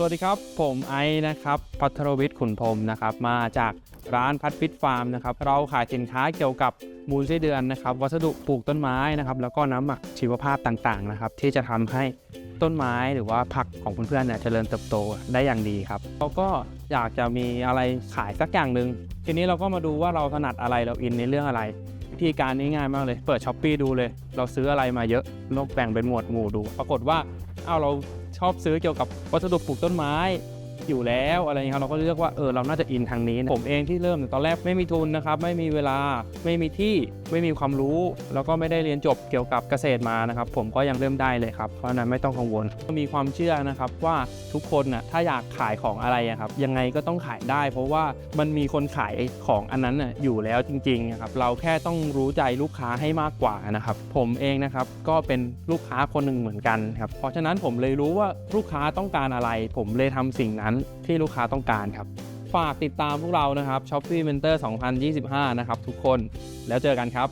สวัสดีครับ ผมไอซ์นะครับพัทรวิทย์ขุนพรมนะครับมาจากร้านพัดฟิตฟาร์มนะครับเราขายสินค้าเกี่ยวกับมูลไส้เดือนนะครับวัสดุปลูกต้นไม้นะครับแล้วก็น้ำหมักชีวภาพต่างๆนะครับที่จะทำให้ต้นไม้หรือว่าผักของเพื่อนๆเนี่ยเจริญเติบโตได้อย่างดีครับเราก็อยากจะมีอะไรขายสักอย่างหนึ่งทีนี้เราก็มาดูว่าเราถนัดอะไรเราอินในเรื่องอะไร วิธีการนี้ง่ายมากเลย เปิดช้อปปีดูเลย เราซื้ออะไรมาเยอะเราแบ่งเป็นหมวดหมู่ดู ปรากฏว่า เอ้าเราชอบซื้อเกี่ยวกับวัสดุปลูกต้นไม้ อยู่แล้วอะไรเงี้ยครับเราก็เลือกว่าเออเราน่าจะอินทางนี้นะผมเองที่เริ่มตอนแรกไม่มีทุนนะครับไม่มีเวลาไม่มีที่ไม่มีความรู้ แล้วก็ไม่ได้เรียนจบเกี่ยวกับเกษตรมานะครับผมก็ยังเริ่มได้เลยครับเพราะนั้นไม่ต้องกังวลมีความเชื่อนะครับว่าทุกคนน่ะถ้าอยากขายของอะไระครับยังไงก็ต้องขายได้ เพราะว่ามันมีคนขายของอันนั้นน่ะอยู่แล้วจริงๆนะครับเราแค่ต้องรู้ใจลูกค้าให้มากกว่านะครับผมเองนะครับก็เป็นลูกค้าคนหนึ่งเหมือนกันครับเพราะฉะนั้นผมเลยรู้ว่าลูกค้าต้องการอะไร ผมเลยทำสิ่งนั้นนั้นที่ลูกค้าต้องการครับ ฝากติดตามพวกเรานะครับ Shopee Mentor 2025 นะครับทุกคนแล้วเจอกันครับ